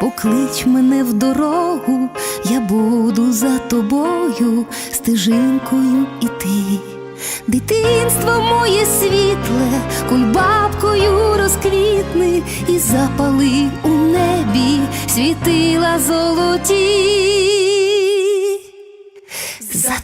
поклич мене в дорогу, я буду за тобою стежинкою іти. Дитинство моє світле, кульбабкою розквітни і запали у небі світила золоті. За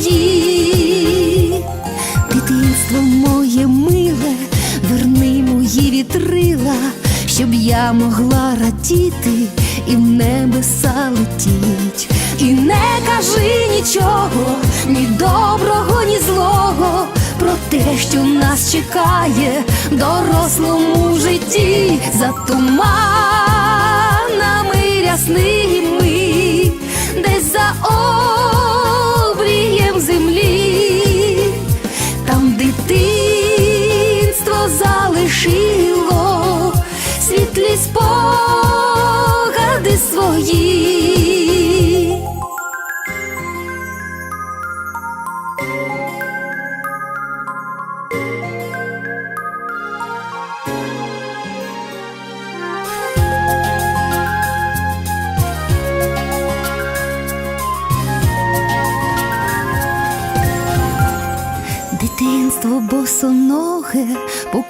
свої, дитинство моє миле, верни мої вітрила, щоб я могла радіти і в небеса летіть. І не кажи нічого, ні доброго, ні злого, про те, що нас чекає в дорослому житті за туманами рясними, десь за обрієм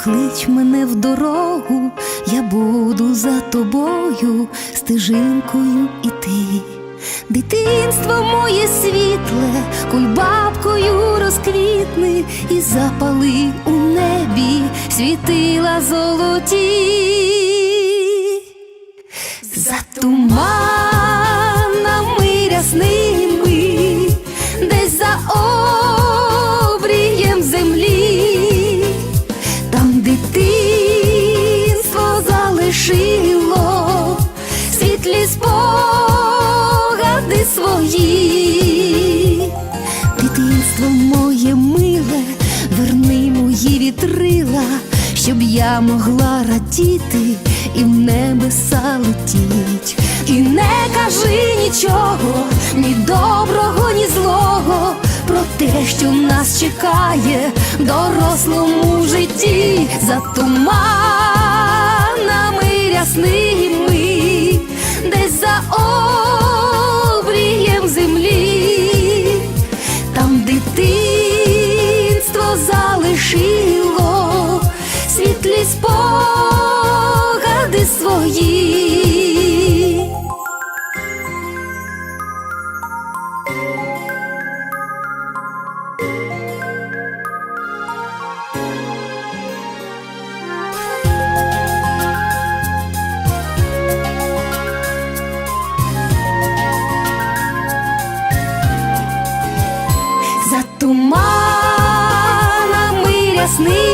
поклич мене в дорогу, я буду за тобою стежинкою іти. Дитинство моє світле, кульбабкою розквітни і запали у небі світила золоті. За спогади дитинство моє миле, верни мої вітрила, щоб я могла радіти і в небеса летіть. І не кажи нічого, ні доброго, ні злого, про те, що нас чекає в дорослому житті за туманами спогади свої. за туманами рясними,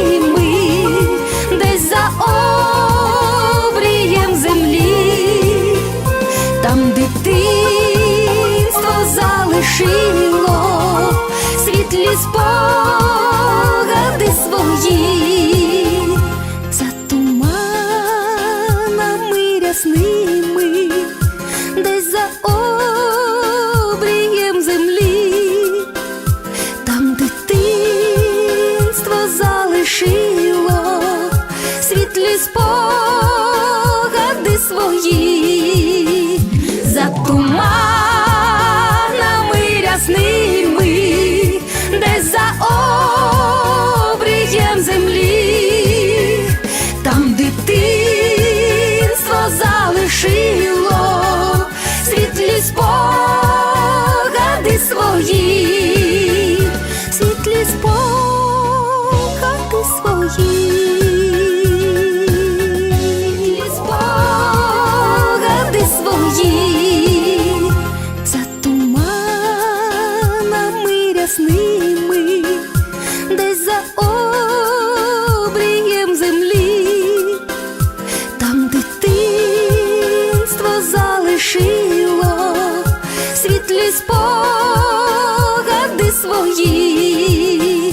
світлі спогади свої, за туманами рясними, десь за обрієм землі. Там дитинство залишило світлі спогади свої, за туманами залишило свої,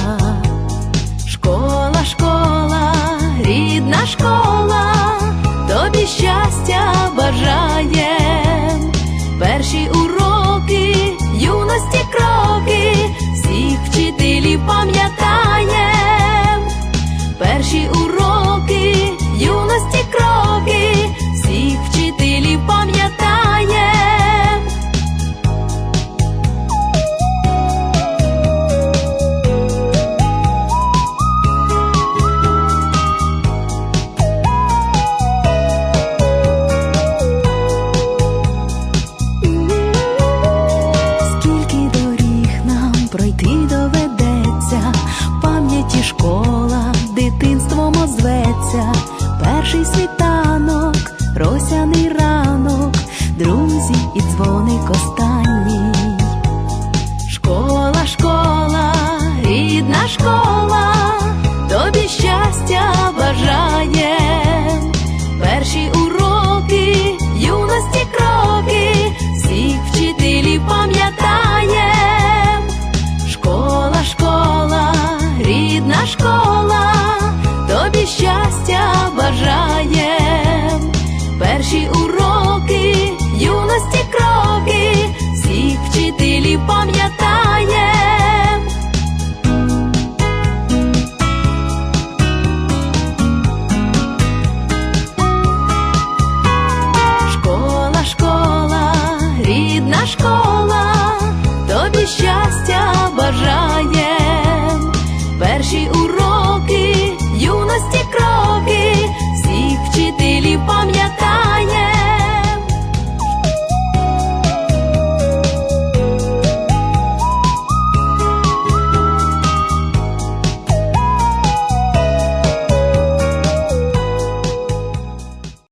Всіх вчителів світанок, росяний ранок, друзі і дзвоник останній. Школа, школа, рідна школа, тобі щастя бажає. Перші уроки, юності кроки, всіх вчителів